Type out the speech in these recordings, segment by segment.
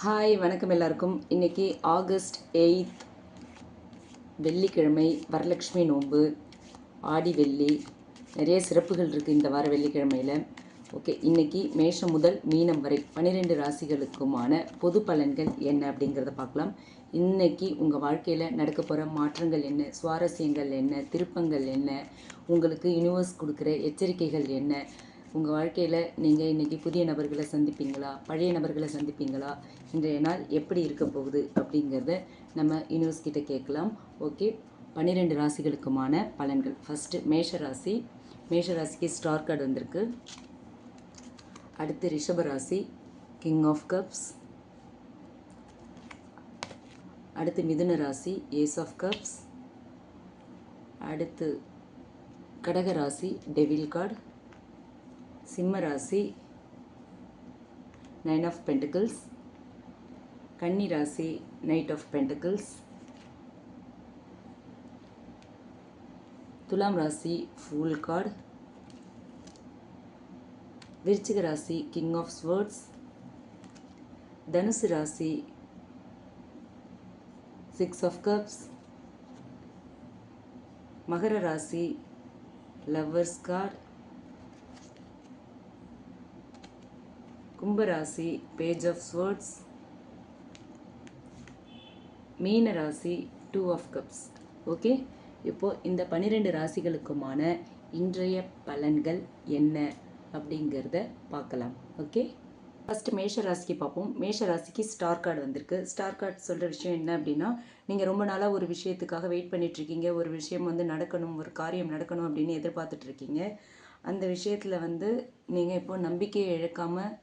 Hi வணக்கம் எல்லாருக்கும். இன்றைக்கி ஆகஸ்ட் எயித் வெள்ளிக்கிழமை வரலட்சுமி நோன்பு ஆடி வெள்ளி நிறைய சிறப்புகள் இருக்குது இந்த வார வெள்ளிக்கிழமையில். ஓகே இன்னைக்கு மேஷம் முதல் மீனம் வரை பன்னிரெண்டு ராசிகளுக்குமான பொது பலன்கள் என்ன அப்படிங்கிறத பார்க்கலாம். இன்றைக்கி உங்கள் வாழ்க்கையில் நடக்க போகிற மாற்றங்கள் என்ன சுவாரஸ்யங்கள் என்ன திருப்பங்கள் என்ன உங்களுக்கு யூனிவர்ஸ் கொடுக்குற எச்சரிக்கைகள் என்ன உங்கள் வாழ்க்கையில் நீங்கள் இன்றைக்கி புதிய நபர்களை சந்திப்பீங்களா? பழைய நபர்களை சந்திப்பீங்களா? இன்றைய நாள் எப்படி இருக்க போகுது? அப்படிங்கிறத நம்ம யூனிவர்ஸ் கிட்ட கேட்கலாம். ஓகே. பன்னிரெண்டு ராசிகளுக்குமான பலன்கள். ஃபஸ்ட்டு மேஷ ராசி மேஷ ராசிக்கு ஸ்டார் கார்டு வந்திருக்கு. அடுத்து ரிஷப ராசி. கிங் ஆஃப் கப்ஸ் அடுத்து மிதுன ராசி. ஏஸ் ஆஃப் கப்ஸ் அடுத்து கடக ராசி. டெவில் கார்டு சிம்ம ராசி நைன் ஆஃப் பென்டிகிள்ஸ் கன்னி ராசி நைட் ஆஃப் பென்டிகிள்ஸ் துலாம் ராசி ஃபூல் கார்டு விருச்சிக ராசி கிங் ஆஃப் ஸ்வர்ட்ஸ் தனுசு ராசி சிக்ஸ் ஆஃப் கப்ஸ் மகர ராசி லவ்வர்ஸ் கார்டு கும்பராசி பேஜ் ஆஃப் ஸ்வர்ட்ஸ் மீன ராசி டூ ஆஃப் கப்ஸ் ஓகே இப்போது இந்த பன்னிரெண்டு ராசிகளுக்குமான இன்றைய பலன்கள் என்ன அப்படிங்கிறத பார்க்கலாம். ஓகே ஃபஸ்ட்டு மேஷ ராசிக்கு பார்ப்போம். மேஷ ராசிக்கு ஸ்டார் கார்டு வந்திருக்கு. ஸ்டார் கார்டு சொல்கிற விஷயம் என்ன அப்படின்னா நீங்கள் ரொம்ப நாளாக ஒரு விஷயத்துக்காக வெயிட் பண்ணிகிட்ருக்கீங்க ஒரு விஷயம் வந்து நடக்கணும் ஒரு காரியம் நடக்கணும் அப்படின்னு எதிர்பார்த்துட்ருக்கீங்க அந்த விஷயத்தில் வந்து நீங்கள் இப்போது நம்பிக்கையை இழக்காமல்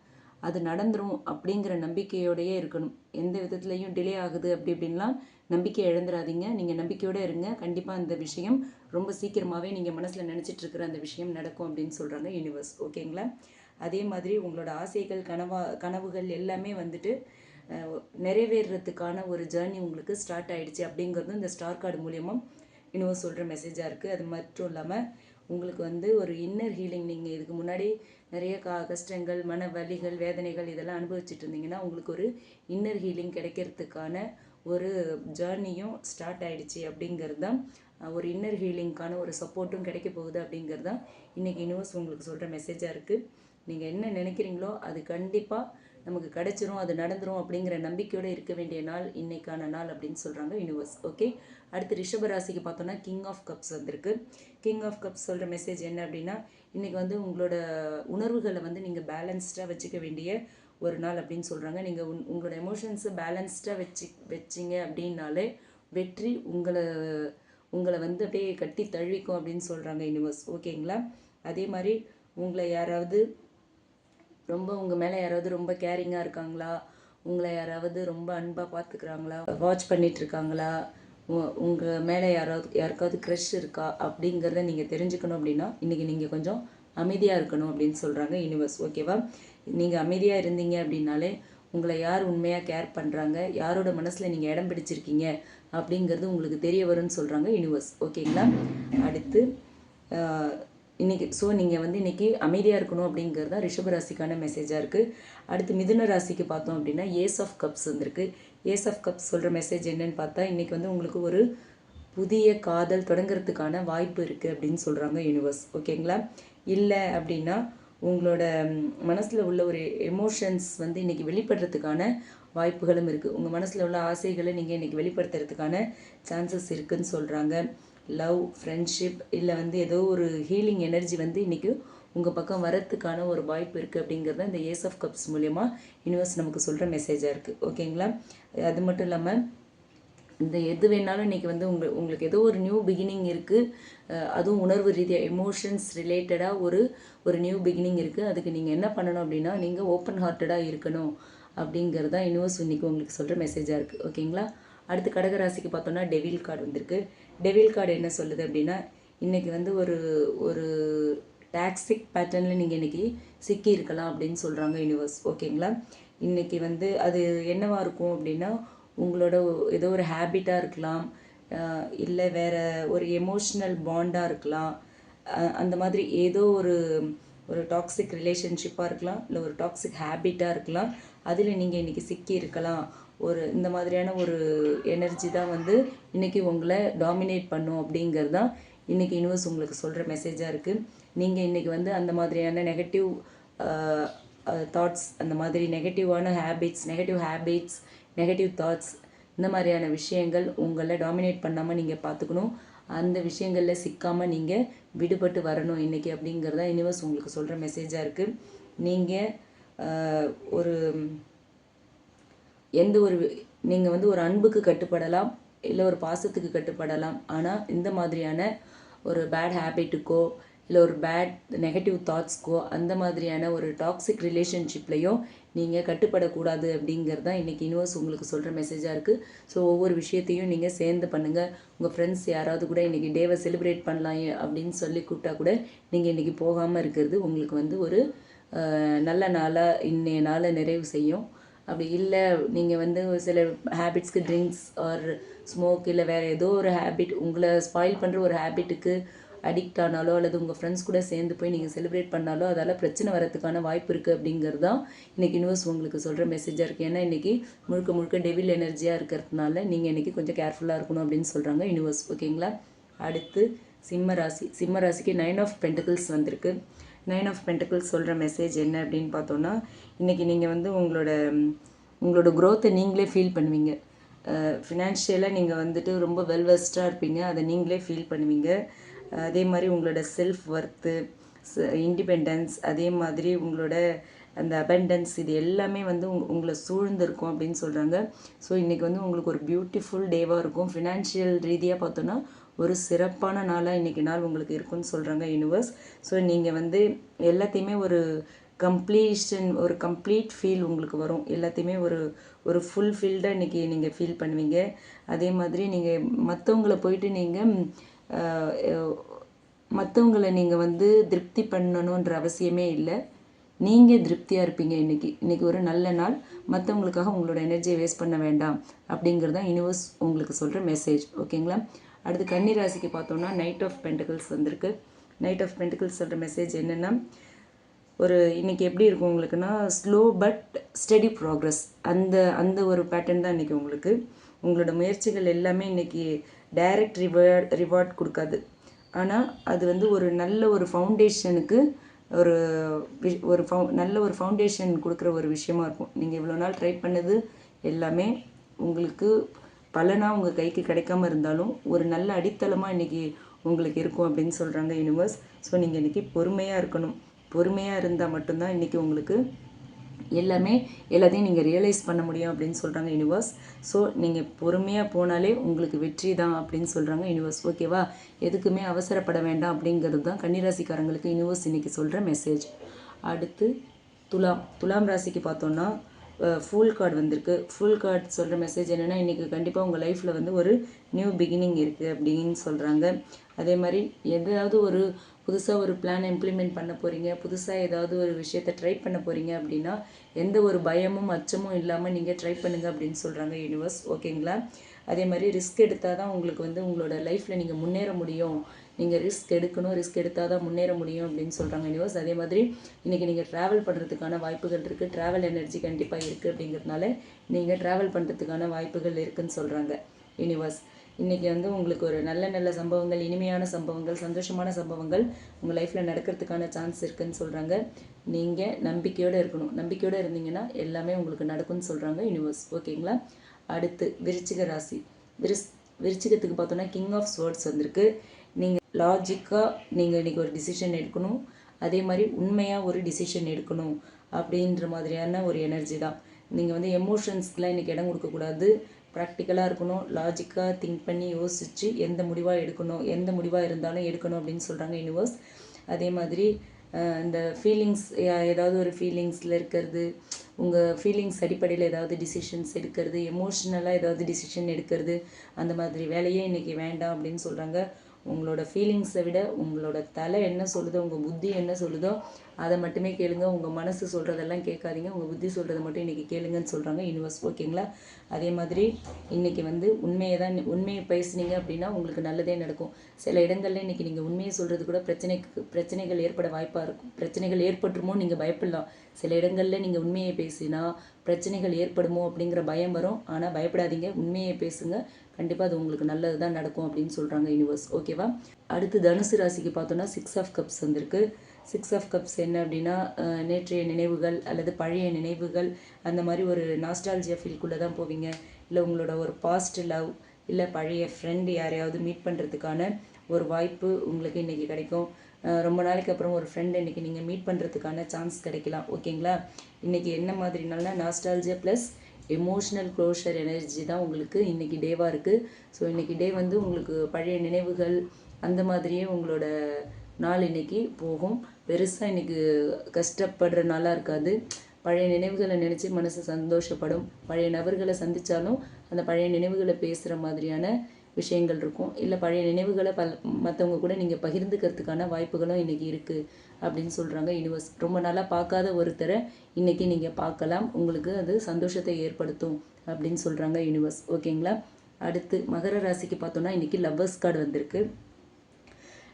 அது நடந்துடும் அப்படிங்கிற நம்பிக்கையோடையே இருக்கணும். எந்த விதத்துலையும் டிலே ஆகுது அப்படி இப்படின்லாம் நம்பிக்கை இழந்துடாதீங்க நீங்கள் நம்பிக்கையோடு இருங்க. கண்டிப்பாக அந்த விஷயம் ரொம்ப சீக்கிரமாகவே நீங்கள் மனசில் நினச்சிட்டு இருக்கிற அந்த விஷயம் நடக்கும் அப்படின்னு சொல்கிறாங்க யூனிவர்ஸ் ஓகேங்களா அதே மாதிரி உங்களோட ஆசைகள் கனவா கனவுகள் எல்லாமே வந்துட்டு நிறைவேறதுக்கான நிறைவேறுறதுக்கான ஒரு ஜேர்னி உங்களுக்கு ஸ்டார்ட் ஆகிடுச்சு அப்படிங்கிறதும் இந்த ஸ்டார் கார்டு மூலியமாக யூனிவர்ஸ் சொல்கிற மெசேஜாக இருக்குது அது மட்டும் இல்லாமல் உங்களுக்கு வந்து ஒரு இன்னர் ஹீலிங் நீங்கள் இதுக்கு முன்னாடி நிறைய கா கஷ்டங்கள் மன வலிகள் வேதனைகள் இதெல்லாம் அனுபவிச்சுட்டு இருந்தீங்கன்னா உங்களுக்கு ஒரு இன்னர் ஹீலிங் கிடைக்கிறதுக்கான ஒரு ஜேர்னியும் ஸ்டார்ட் ஆகிடுச்சு அப்படிங்கிறது தான் ஒரு இன்னர் ஹீலிங்க்கான ஒரு சப்போர்ட்டும் கிடைக்க போகுது அப்படிங்கிறது தான் இன்றைக்கி யூனிவர்ஸ் உங்களுக்கு சொல்கிற மெசேஜாக இருக்குது நீங்கள் என்ன நினைக்கிறீங்களோ அது கண்டிப்பாக நமக்கு கிடைச்சிரும் அது நடந்துரும் அப்படிங்கிற நம்பிக்கையோடு இருக்க வேண்டிய நாள் இன்னைக்கான நாள் அப்படின்னு சொல்கிறாங்க யூனிவர்ஸ் ஓகே அடுத்து ரிஷப ராசிக்கு பார்த்தோன்னா கிங் ஆஃப் கப்ஸ் வந்திருக்கு. கிங் ஆஃப் கப்ஸ் சொல்கிற மெசேஜ் என்ன அப்படின்னா இன்றைக்கி வந்து உங்களோட உணர்வுகளை வந்து நீங்கள் பேலன்ஸ்டாக வச்சுக்க வேண்டிய ஒரு நாள் அப்படின்னு சொல்கிறாங்க நீங்கள் உன் உங்களோட எமோஷன்ஸை பேலன்ஸ்டாக வச்சு வச்சிங்க அப்படின்னாலே வெற்றி உங்களை உங்களை வந்து அப்படியே கட்டி தழுவிக்கும் அப்படின்னு சொல்கிறாங்க யூனிவர்ஸ் ஓகேங்களா அதே மாதிரி உங்களை யாராவது ரொம்ப உங்கள் மேலே யாராவது ரொம்ப கேரிங்காக இருக்காங்களா? உங்களை யாராவது ரொம்ப அன்பாக பார்த்துக்கிறாங்களா வாட்ச் பண்ணிகிட்ருக்காங்களா உங்கள் மேலே யாராவது யாருக்காவது க்ரஷ் இருக்கா? அப்படிங்கிறத நீங்கள் தெரிஞ்சுக்கணும் அப்படின்னா இன்றைக்கி நீங்கள் கொஞ்சம் அமைதியாக இருக்கணும் அப்படின்னு சொல்கிறாங்க யூனிவர்ஸ் ஓகேவா நீங்கள் அமைதியாக இருந்தீங்க அப்படின்னாலே உங்களை யார் உண்மையாக கேர் பண்ணுறாங்க யாரோட மனசில் நீங்கள் இடம் பிடிச்சிருக்கீங்க? அப்படிங்கிறது உங்களுக்கு தெரிய வரும்னு சொல்கிறாங்க யூனிவர்ஸ் ஓகேங்களா அடுத்து இன்றைக்கி ஸோ நீங்கள் வந்து இன்றைக்கி அமைதியாக இருக்கணும் அப்படிங்கிறது தான் ரிஷபராசிக்கான மெசேஜாக இருக்குது அடுத்து மிதுன ராசிக்கு பார்த்தோம் அப்படின்னா ஏஸ் ஆஃப் கப்ஸ் வந்திருக்கு. ஏஸ் ஆஃப் கப்ஸ் சொல்கிற மெசேஜ் என்னென்னு பார்த்தா இன்றைக்கி வந்து உங்களுக்கு ஒரு புதிய காதல் தொடங்குறதுக்கான வாய்ப்பு இருக்குது அப்படின்னு சொல்கிறாங்க யூனிவர்ஸ் ஓகேங்களா இல்லை அப்படின்னா உங்களோட மனசில் உள்ள ஒரு எமோஷன்ஸ் வந்து இன்றைக்கி வெளிப்படுறதுக்கான வாய்ப்புகளும் இருக்குது உங்கள் மனசில் உள்ள ஆசைகளை நீங்கள் இன்றைக்கி வெளிப்படுத்துறதுக்கான சான்சஸ் இருக்குதுன்னு சொல்கிறாங்க லவ் ஃப்ரெண்ட்ஷிப் இல்லை வந்து ஏதோ ஒரு ஹீலிங் எனர்ஜி வந்து இன்றைக்கி உங்கள் பக்கம் வரத்துக்கான ஒரு வாய்ப்பு இருக்குது அப்படிங்கிறத இந்த ஏஸ் ஆஃப் கப்ஸ் மூலயமா யூனிவர்ஸ் நமக்கு சொல்கிற மெசேஜாக இருக்குது ஓகேங்களா அது மட்டும் இல்லாமல் இந்த எது வேணாலும் இன்றைக்கி வந்து உங்கள் உங்களுக்கு ஏதோ ஒரு நியூ பிகினிங் இருக்குது அதுவும் உணர்வு ரீதியாக எமோஷன்ஸ் ரிலேட்டடாக ஒரு ஒரு நியூ பிகினிங் இருக்குது அதுக்கு நீங்கள் என்ன பண்ணணும் அப்படின்னா நீங்கள் ஓப்பன் ஹார்ட்டடாக இருக்கணும் அப்படிங்கிறது தான் யூனிவர்ஸ் இன்றைக்கி உங்களுக்கு சொல்கிற மெசேஜாக இருக்குது ஓகேங்களா அடுத்து கடகராசிக்கு பார்த்தோன்னா டெவில் கார்டு வந்திருக்கு. டெவில் கார்டு என்ன சொல்லுது அப்படின்னா இன்றைக்கி வந்து ஒரு ஒரு டாக்ஸிக் பேட்டர்னில் நீங்கள் இன்றைக்கி சிக்கி இருக்கலாம் அப்படின்னு சொல்கிறாங்க யூனிவர்ஸ் ஓகேங்களா இன்றைக்கி வந்து அது என்னவாக இருக்கும் அப்படின்னா உங்களோட ஏதோ ஒரு ஹேபிட்டாக இருக்கலாம் இல்லை வேறு ஒரு எமோஷ்னல் பாண்டாக இருக்கலாம் அந்த மாதிரி ஏதோ ஒரு ஒரு டாக்ஸிக் ரிலேஷன்ஷிப்பாக இருக்கலாம் இல்லை ஒரு டாக்ஸிக் ஹேபிட்டாக இருக்கலாம். அதில் நீங்கள் இன்றைக்கி சிக்கி இருக்கலாம். ஒரு இந்த மாதிரியான ஒரு எனர்ஜி தான் வந்து இன்றைக்கி உங்களை டாமினேட் பண்ணும் அப்படிங்கிறது தான் இன்றைக்கி யூனிவர்ஸ் உங்களுக்கு சொல்கிற மெசேஜாக இருக்குது நீங்கள் இன்றைக்கி வந்து அந்த மாதிரியான நெகட்டிவ் தாட்ஸ் அந்த மாதிரி நெகட்டிவான habits negative habits negative thoughts இந்த மாதிரியான விஷயங்கள் உங்களை டாமினேட் பண்ணாமல் நீங்கள் பார்த்துக்கணும். அந்த விஷயங்களில் சிக்காமல் நீங்கள் விடுபட்டு வரணும் இன்றைக்கி அப்படிங்கிறதா யூனிவர்ஸ் உங்களுக்கு சொல்கிற மெசேஜாக இருக்குது நீங்கள் ஒரு எந்த ஒரு நீங்கள் வந்து ஒரு அன்புக்கு கட்டுப்படலாம் இல்லை ஒரு பாசத்துக்கு கட்டுப்படலாம். ஆனால் இந்த மாதிரியான ஒரு பேட் ஹேபிட்டுக்கோ இல்லை ஒரு பேட் நெகட்டிவ் தாட்ஸ்க்கோ அந்த மாதிரியான ஒரு டாக்ஸிக் ரிலேஷன்ஷிப்லேயும் நீங்கள் கட்டுப்படக்கூடாது அப்படிங்கிறது தான் இன்றைக்கி யூனிவர்ஸ் உங்களுக்கு சொல்கிற மெசேஜாக இருக்குது ஸோ ஒவ்வொரு விஷயத்தையும் நீங்கள் சேர்ந்து பண்ணுங்கள் உங்கள் ஃப்ரெண்ட்ஸ் யாராவது கூட இன்றைக்கி டேவை செலிப்ரேட் பண்ணலாம் அப்படின்னு சொல்லி கூப்பிட்டா கூட நீங்கள் இன்றைக்கி போகாமல் இருக்கிறது உங்களுக்கு வந்து ஒரு நல்ல நாளாக இன்னைய நாளை நிறைவு செய்யும். அப்படி இல்லை நீங்கள் வந்து சில ஹேபிட்ஸ்க்கு ட்ரிங்க்ஸ் ஆர் ஸ்மோக் இல்லை வேறு ஏதோ ஒரு ஹேபிட் உங்களை ஸ்பாயில் பண்ணுற ஒரு ஹேபிட்டுக்கு அடிக்ட் ஆனாலோ அல்லது உங்கள் ஃப்ரெண்ட்ஸ் கூட சேர்ந்து போய் நீங்கள் செலிப்ரேட் பண்ணாலோ அதால் பிரச்சனை வரதுக்கான வாய்ப்பு இருக்குது அப்படிங்கிறது தான் இன்றைக்கி யூனிவர்ஸ் உங்களுக்கு சொல்கிற மெசேஜாக இருக்குது ஏன்னா இன்றைக்கி முழுக்க முழுக்க டெவில் எனர்ஜியாக இருக்கிறதுனால நீங்கள் இன்றைக்கி கொஞ்சம் கேர்ஃபுல்லாக இருக்கணும் அப்படின்னு சொல்கிறாங்க யூனிவர்ஸ் ஓகேங்களா அடுத்து சிம்ம ராசி. சிம்ம ராசிக்கு நைன் ஆஃப் பென்டக்கிள்ஸ் வந்திருக்கு. நைன் ஆஃப் பென்டக்கிள்ஸ் சொல்கிற மெசேஜ் என்ன அப்படின்னு பார்த்தோன்னா இன்றைக்கி நீங்கள் வந்து உங்களோட உங்களோட க்ரோத்தை நீங்களே ஃபீல் பண்ணுவீங்க. ஃபினான்ஷியலாக நீங்கள் வந்துட்டு ரொம்ப வெல்வெஸ்டாக இருப்பீங்க. அதை நீங்களே ஃபீல் பண்ணுவீங்க. அதே மாதிரி உங்களோட செல்ஃப் ஒர்த்து இண்டிபெண்டன்ஸ் அதே மாதிரி உங்களோட அந்த அபெண்டன்ஸ் இது எல்லாமே வந்து உங் உங்களை சூழ்ந்திருக்கும் அப்படின்னு சொல்கிறாங்க ஸோ இன்றைக்கி வந்து உங்களுக்கு ஒரு பியூட்டிஃபுல் டேவாக இருக்கும். ஃபினான்ஷியல் ரீதியாக பார்த்தோன்னா ஒரு சிறப்பான நாளாக இன்றைக்கி நாள் உங்களுக்கு இருக்கும்னு சொல்கிறாங்க யூனிவர்ஸ் ஸோ நீங்கள் வந்து எல்லாத்தையுமே ஒரு கம்ப்ளீஷன் ஒரு கம்ப்ளீட் ஃபீல் உங்களுக்கு வரும். எல்லாத்தையுமே ஒரு ஒரு ஃபுல்ஃபில்டாக இன்றைக்கி நீங்கள் ஃபீல் பண்ணுவீங்க. அதே மாதிரி நீங்கள் மற்றவங்கள போயிட்டு நீங்கள் மற்றவங்களை நீங்கள் வந்து திருப்தி பண்ணணுன்ற அவசியமே இல்லை. நீங்கள் திருப்தியாக இருப்பீங்க இன்றைக்கி இன்றைக்கி ஒரு நல்ல நாள். மற்றவங்களுக்காக உங்களோட எனர்ஜியை வேஸ்ட் பண்ண வேண்டாம். அப்படிங்கிறது தான் யூனிவர்ஸ் உங்களுக்கு சொல்கிற மெசேஜ் ஓகேங்களா அடுத்து கன்னி ராசிக்கு பார்த்தோம்னா நைட் ஆஃப் பென்டகிள்ஸ் வந்திருக்கு. நைட் ஆஃப் பென்டகிள்ஸ் சொல்கிற மெசேஜ் என்னென்னா ஒரு இன்றைக்கி எப்படி இருக்கும் உங்களுக்குன்னா ஸ்லோ பட் ஸ்டெடி ப்ராக்ரஸ் அந்த அந்த ஒரு பேட்டர்ன் தான் இன்றைக்கி உங்களுக்கு. உங்களோட முயற்சிகள் எல்லாமே இன்றைக்கி டைரக்ட் ரிவார்ட் ரிவார்ட் கொடுக்காது. ஆனால் அது வந்து ஒரு நல்ல ஒரு ஃபவுண்டேஷனுக்கு ஒரு ஒரு ஃபவு நல்ல ஒரு ஃபவுண்டேஷன் கொடுக்குற ஒரு விஷயமா இருக்கும். நீங்கள் இவ்வளோ நாள் ட்ரை பண்ணது எல்லாமே உங்களுக்கு பலனாக உங்கள் கைக்கு கிடைக்காம இருந்தாலும் ஒரு நல்ல அடித்தளமாக இன்றைக்கி உங்களுக்கு இருக்கும் அப்படின்னு சொல்கிறாங்க யூனிவர்ஸ் ஸோ நீங்கள் இன்றைக்கி பொறுமையாக இருக்கணும். பொறுமையாக இருந்தால் மட்டும்தான் இன்றைக்கி உங்களுக்கு எல்லாமே எல்லாத்தையும் நீங்கள் ரியலைஸ் பண்ண முடியும் அப்படின்னு சொல்கிறாங்க யூனிவர்ஸ் ஸோ நீங்கள் பொறுமையாக போனாலே உங்களுக்கு வெற்றி தான் அப்படின்னு சொல்கிறாங்க யூனிவர்ஸ் ஓகேவா எதுக்குமே அவசரப்பட வேண்டாம் அப்படிங்கிறது தான் கன்னிராசிக்காரங்களுக்கு யூனிவர்ஸ் இன்றைக்கி சொல்கிற மெசேஜ் அடுத்து துலாம். துலாம் ராசிக்கு பார்த்தோன்னா ஃபுல் கார்டு வந்திருக்கு. ஃபுல் கார்டு சொல்கிற மெசேஜ் என்னென்னா இன்றைக்கி கண்டிப்பாக உங்கள் லைஃப்பில் வந்து ஒரு நியூ பிகினிங் இருக்குது அப்படின்னு சொல்கிறாங்க அதே மாதிரி எதாவது ஒரு புதுசாக ஒரு பிளான் இம்ப்ளிமெண்ட் பண்ண போகிறீங்க புதுசாக ஏதாவது ஒரு விஷயத்தை ட்ரை பண்ண போகிறீங்க அப்படின்னா எந்த ஒரு பயமும் அச்சமும் இல்லாமல் நீங்கள் ட்ரை பண்ணுங்க அப்படின்னு சொல்கிறாங்க யூனிவர்ஸ் ஓகேங்களா அதே மாதிரி ரிஸ்க் எடுத்தால் தான் உங்களுக்கு வந்து உங்களோட லைஃப்பில் நீங்கள் முன்னேற முடியும். நீங்கள் ரிஸ்க் எடுக்கணும் ரிஸ்க் எடுத்தால் தான் முன்னேற முடியும் அப்படின்னு சொல்கிறாங்க யூனிவர்ஸ் அதே மாதிரி இன்றைக்கி நீங்கள் ட்ராவல் பண்ணுறதுக்கான வாய்ப்புகள் இருக்குது ட்ராவல் எனர்ஜி கண்டிப்பாக இருக்குது அப்படிங்கிறதுனால நீங்கள் ட்ராவல் பண்ணுறதுக்கான வாய்ப்புகள் இருக்குன்னு சொல்கிறாங்க யூனிவர்ஸ் இன்றைக்கி வந்து உங்களுக்கு ஒரு நல்ல நல்ல சம்பவங்கள் இனிமையான சம்பவங்கள் சந்தோஷமான சம்பவங்கள் உங்கள் லைஃப்பில் நடக்கிறதுக்கான சான்ஸ் இருக்குதுன்னு சொல்கிறாங்க நீங்கள் நம்பிக்கையோடு இருக்கணும். நம்பிக்கையோடு இருந்தீங்கன்னா எல்லாமே உங்களுக்கு நடக்கும்னு சொல்கிறாங்க யூனிவர்ஸ் ஓகேங்களா அடுத்து விருச்சிக ராசி. விருஸ் விருச்சிகத்துக்கு பார்த்தோன்னா கிங் ஆஃப் ஸ்வேர்ட்ஸ் வந்திருக்கு. நீங்கள் லாஜிக்காக நீங்கள் இன்றைக்கி ஒரு டிசிஷன் எடுக்கணும். அதே மாதிரி உண்மையாக ஒரு டிசிஷன் எடுக்கணும் அப்படின்ற மாதிரியான ஒரு எனர்ஜி தான். நீங்கள் வந்து எமோஷன்ஸ்க்குலாம் இன்றைக்கி இடம் கொடுக்கக்கூடாது. ப்ராக்டிக்கலாக இருக்கணும் லாஜிக்காக திங்க் பண்ணி யோசித்து எந்த முடிவாக எடுக்கணும் எந்த முடிவாக இருந்தாலும் எடுக்கணும் அப்படின்னு சொல்கிறாங்க யூனிவர்ஸ் அதே மாதிரி இந்த ஃபீலிங்ஸ் ஏதாவது ஒரு ஃபீலிங்ஸில் இருக்கிறது உங்கள் ஃபீலிங்ஸ் அடிப்படையில் ஏதாவது டிசிஷன்ஸ் எடுக்கிறது எமோஷ்னலாக ஏதாவது டிசிஷன் எடுக்கிறது அந்த மாதிரி வேலையே இன்றைக்கி வேண்டாம் அப்படின்னு சொல்கிறாங்க உங்களோட ஃபீலிங்ஸை விட உங்களோட தலை என்ன சொல்லுதோ உங்கள் புத்தி என்ன சொல்லுதோ அதை மட்டுமே கேளுங்க. உங்கள் மனசு சொல்கிறதெல்லாம் கேட்காதீங்க. உங்கள் புத்தி சொல்கிறத மட்டும் இன்றைக்கி கேளுங்கன்னு சொல்கிறாங்க யூனிவர்ஸ் ஓகேங்களா அதே மாதிரி இன்றைக்கி வந்து உண்மையை தான் உண்மையை பேசுனீங்க அப்படின்னா உங்களுக்கு நல்லதே நடக்கும். சில இடங்களில் இன்றைக்கி நீங்கள் உண்மையை சொல்கிறது கூட பிரச்சனைக்கு பிரச்சனைகள் ஏற்பட வாய்ப்பாக இருக்கும். பிரச்சனைகள் ஏற்பட்டுருமோ நீங்கள் பயப்படலாம். சில இடங்களில் நீங்கள் உண்மையை பேசினா பிரச்சனைகள் ஏற்படுமோ அப்படிங்கிற பயம் வரும். ஆனால் பயப்படாதீங்க. உண்மையை பேசுங்க. கண்டிப்பாக அது உங்களுக்கு நல்லது தான் நடக்கும் அப்படின்னு சொல்கிறாங்க யூனிவர்ஸ் ஓகேவா அடுத்து தனுசு ராசிக்கு பார்த்தோன்னா சிக்ஸ் ஆஃப் கப்ஸ் வந்திருக்கு. சிக்ஸ் ஆஃப் கப்ஸ் என்ன அப்படின்னா நேற்றைய நினைவுகள் அல்லது பழைய நினைவுகள் அந்த மாதிரி ஒரு நாஸ்டாலஜியா ஃபீல்குள்ளே தான் போவீங்க. இல்லை உங்களோட ஒரு பாஸ்ட் லவ் இல்லை பழைய ஃப்ரெண்டு யாரையாவது மீட் பண்ணுறதுக்கான ஒரு வாய்ப்பு உங்களுக்கு இன்றைக்கி கிடைக்கும். ரொம்ப நாளைக்கு அப்புறம் ஒரு ஃப்ரெண்ட் இன்றைக்கி நீங்கள் மீட் பண்ணுறதுக்கான சான்ஸ் கிடைக்கலாம். ஓகேங்களா இன்றைக்கி என்ன மாதிரினால nostalgia plus emotional closure energy தான் உங்களுக்கு இன்றைக்கி டேவாக இருக்குது ஸோ இன்றைக்கி டே வந்து உங்களுக்கு பழைய நினைவுகள் அந்த மாதிரியே உங்களோட நாள் இன்னைக்கு போகும். பெருசாக இன்றைக்கி கஷ்டப்படுற நாளாக இருக்காது. பழைய நினைவுகளை நினச்சி மனசு சந்தோஷப்படும். பழைய நபர்களை சந்தித்தாலும் அந்த பழைய நினைவுகளை பேசுகிற மாதிரியான விஷயங்கள் இருக்கும். இல்லை பழைய நினைவுகளை பல் மற்றவங்க கூட நீங்கள் பகிர்ந்துக்கிறதுக்கான வாய்ப்புகளும் இன்றைக்கி இருக்குது அப்படின்னு சொல்கிறாங்க யூனிவர்ஸ் ரொம்ப நாளாக பார்க்காத ஒருத்தரை இன்றைக்கி நீங்கள் பார்க்கலாம். உங்களுக்கு அது சந்தோஷத்தை ஏற்படுத்தும் அப்படின்னு சொல்கிறாங்க யூனிவர்ஸ் ஓகேங்களா? அடுத்து மகர ராசிக்கு பார்த்தோன்னா இன்றைக்கி லவ்வர்ஸ் கார்டு வந்திருக்கு.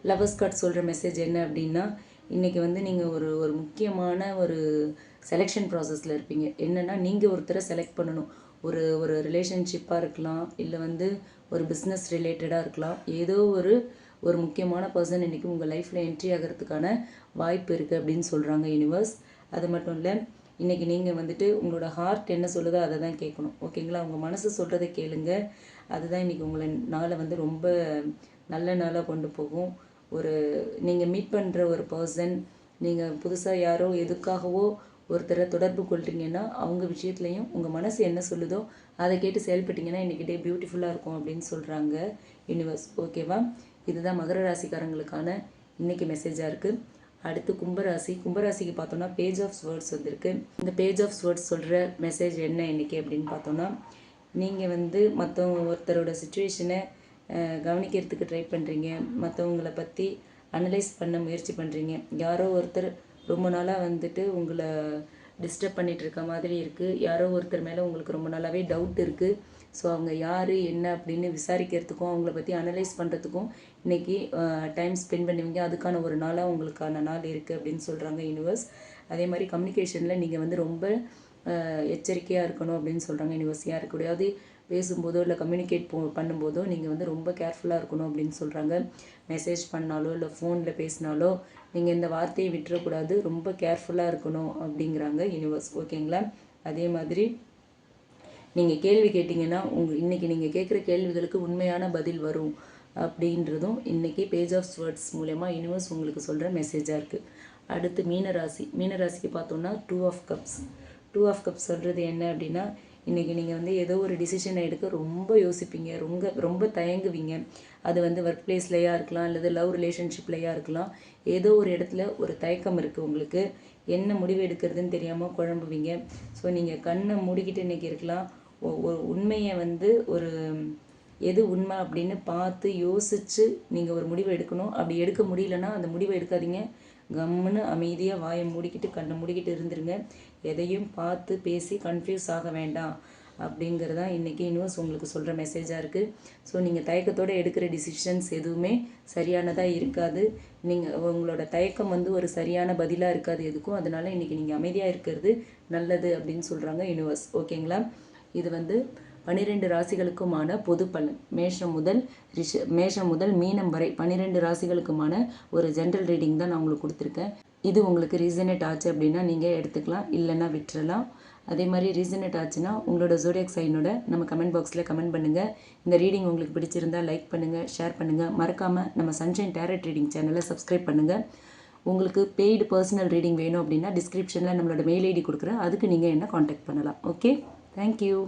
லவ்வர்ஸ் கார்ட் சொல்கிற மெசேஜ் என்ன அப்படின்னா இன்றைக்கி வந்து நீங்கள் ஒரு ஒரு முக்கியமான ஒரு செலெக்ஷன் ப்ராசஸில் இருப்பீங்க. என்னென்னா நீங்கள் ஒருத்தரை செலக்ட் பண்ணணும். ஒரு ஒரு ரிலேஷன்ஷிப்பாக இருக்கலாம். இல்லை வந்து ஒரு பிஸ்னஸ் ரிலேட்டடாக இருக்கலாம். ஏதோ ஒரு ஒரு முக்கியமான பர்சன் இன்றைக்கி உங்கள் லைஃப்பில் என்ட்ரி ஆகிறதுக்கான வாய்ப்பு இருக்குது அப்படின்னு சொல்கிறாங்க யூனிவர்ஸ் அது மட்டும் இல்லை இன்றைக்கி நீங்கள் வந்துட்டு உங்களோட ஹார்ட் என்ன சொல்லுதோ அதை தான் கேட்கணும். ஓகேங்களா உங்கள் மனசு சொல்கிறத கேளுங்க. அதுதான் இன்றைக்கி உங்களை நாளை வந்து ரொம்ப நல்ல நாளாக கொண்டு போகும். ஒரு நீங்கள் மீட் பண்ணுற ஒரு பர்சன் நீங்கள் புதுசாக யாரோ எதுக்காகவோ ஒருத்தரை தொடர்பு கொள்கிறீங்கன்னா அவங்க விஷயத்துலையும் உங்கள் மனசு என்ன சொல்லுதோ அதை கேட்டு செயல்பட்டீங்கன்னா இன்றைக்கி டே பியூட்டிஃபுல்லாக இருக்கும் அப்படின்னு சொல்கிறாங்க யூனிவர்ஸ் ஓகேவா இதுதான் மகர ராசிக்காரங்களுக்கான இன்றைக்கி மெசேஜாக இருக்குது அடுத்து கும்பராசி. கும்பராசிக்கு பார்த்தோன்னா பேஜ் ஆஃப் வேர்ட்ஸ் வந்திருக்கு. இந்த பேஜ் ஆஃப் வேர்ட்ஸ் சொல்கிற மெசேஜ் என்ன இன்றைக்கி அப்படின்னு பார்த்தோன்னா நீங்கள் வந்து மற்றவங்க ஒருத்தரோட சுச்சுவேஷனை கவனிக்கிறதுக்கு ட்ரை பண்ணுறீங்க மற்றவங்கள பற்றி அனலைஸ் பண்ண முயற்சி பண்ணுறீங்க யாரோ ஒருத்தர் ரொம்ப நாளாக வந்துட்டு உங்களை டிஸ்டர்ப் பண்ணிகிட்டு இருக்க மாதிரி இருக்குது யாரோ ஒருத்தர் மேலே உங்களுக்கு ரொம்ப நாளாகவே டவுட் இருக்குது ஸோ அவங்க யார் என்ன அப்படின்னு விசாரிக்கிறதுக்கும் அவங்கள பற்றி அனலைஸ் பண்ணுறதுக்கும் இன்றைக்கி டைம் ஸ்பெண்ட் பண்ணுவீங்க. அதுக்கான ஒரு நாளாக உங்களுக்கான நாள் இருக்குது அப்படின்னு சொல்கிறாங்க யூனிவர்ஸ் அதே மாதிரி கம்யூனிகேஷனில் நீங்கள் வந்து ரொம்ப எச்சரிக்கையாக இருக்கணும் அப்படின்னு சொல்கிறாங்க யூனிவர்ஸ் யாருக்கு கூடயாவது பேசும்போதோ இல்லை கம்யூனிகேட் போ பண்ணும்போதோ நீங்கள் வந்து ரொம்ப கேர்ஃபுல்லாக இருக்கணும் அப்படின்னு சொல்கிறாங்க மெசேஜ் பண்ணாலோ இல்லை ஃபோனில் பேசினாலோ நீங்கள் இந்த வார்த்தையை விட்டுறக்கூடாது. ரொம்ப கேர்ஃபுல்லாக இருக்கணும் அப்படிங்கிறாங்க யூனிவர்ஸ் ஓகேங்களா அதே மாதிரி நீங்கள் கேள்வி கேட்டிங்கன்னா உங்கள் இன்றைக்கி நீங்கள் கேட்குற கேள்விகளுக்கு உண்மையான பதில் வரும் அப்படின்றதும் இன்றைக்கி பேஜ் ஆஃப் வேர்ட்ஸ் மூலயமா யூனிவர்ஸ் உங்களுக்கு சொல்கிற மெசேஜாக இருக்குது அடுத்து மீனராசி. மீனராசிக்கு பார்த்தோன்னா two of cups two of cups சொல்கிறது என்ன அப்படின்னா இன்றைக்கி நீங்கள் வந்து ஏதோ ஒரு டிசிஷனை எடுக்க ரொம்ப யோசிப்பீங்க. ரொம்ப ரொம்ப தயங்குவீங்க. அது வந்து ஒர்க் பிளேஸ்லையாக இருக்கலாம் அல்லது லவ் ரிலேஷன்ஷிப்லையாக இருக்கலாம். ஏதோ ஒரு இடத்துல ஒரு தயக்கம் இருக்குது உங்களுக்கு. என்ன முடிவு எடுக்கிறதுன்னு தெரியாமல் குழம்புவீங்க. ஸோ நீங்கள் கண்ணை மூடிக்கிட்டு இன்றைக்கி இருக்கலாம். ஒ- உண்மையை வந்து ஒரு எது உண்மை அப்படின்னு பார்த்து யோசித்து நீங்கள் ஒரு முடிவை எடுக்கணும். அப்படி எடுக்க முடியலன்னா அந்த முடிவை எடுக்காதீங்க. கம்முன்னு அமைதியாக வாயை மூடிக்கிட்டு கண்ணை மூடிக்கிட்டு இருந்துருங்க. எதையும் பார்த்து பேசி கன்ஃபியூஸ் ஆக வேண்டாம் அப்படிங்கிறது தான் இன்றைக்கி யூனிவர்ஸ் உங்களுக்கு சொல்கிற மெசேஜாக இருக்குது ஸோ நீங்கள் தயக்கத்தோடு எடுக்கிற டிசிஷன்ஸ் எதுவுமே சரியானதாக இருக்காது. நீங்கள் உங்களோட தயக்கம் வந்து ஒரு சரியான பதிலாக இருக்காது எதுக்கும். அதனால் இன்றைக்கி நீங்கள் அமைதியாக இருக்கிறது நல்லது அப்படின்னு சொல்கிறாங்க யூனிவர்ஸ் ஓகேங்களா இது வந்து பனிரெண்டு ராசிகளுக்குமான பொது பலன். மேஷம் முதல் ரிஷ மேஷம் முதல் மீனம் வரை பன்னிரெண்டு ராசிகளுக்குமான ஒரு ஜென்ரல் ரீடிங் தான் நான் உங்களுக்கு கொடுத்துருக்கேன். இது உங்களுக்கு ரீசனேட் ஆச்சு அப்படின்னா நீங்கள் எடுத்துக்கலாம் இல்லைன்னா விட்டுறலாம். அதே மாதிரி ரீசனேட் ஆச்சுன்னா உங்களோட ஜோடியாக் சைனோட நம்ம கமெண்ட் பாக்ஸில் கமெண்ட் பண்ணுங்கள் இந்த ரீடிங் உங்களுக்கு பிடிச்சிருந்தா லைக் பண்ணுங்கள் ஷேர் பண்ணுங்கள் மறக்காமல் நம்ம சன்ஷைன் டேரட் ரீடிங் சேனலை சப்ஸ்கிரைப் பண்ணுங்கள் உங்களுக்கு பெய்டு பர்சனல் ரீடிங் வேணும் அப்படின்னா டிஸ்கிரிப்ஷனில் நம்மளோட மெயில் ஐடி கொடுக்குறேன். அதுக்கு நீங்கள் என்ன காண்டாக்ட் பண்ணலாம். Okay thank you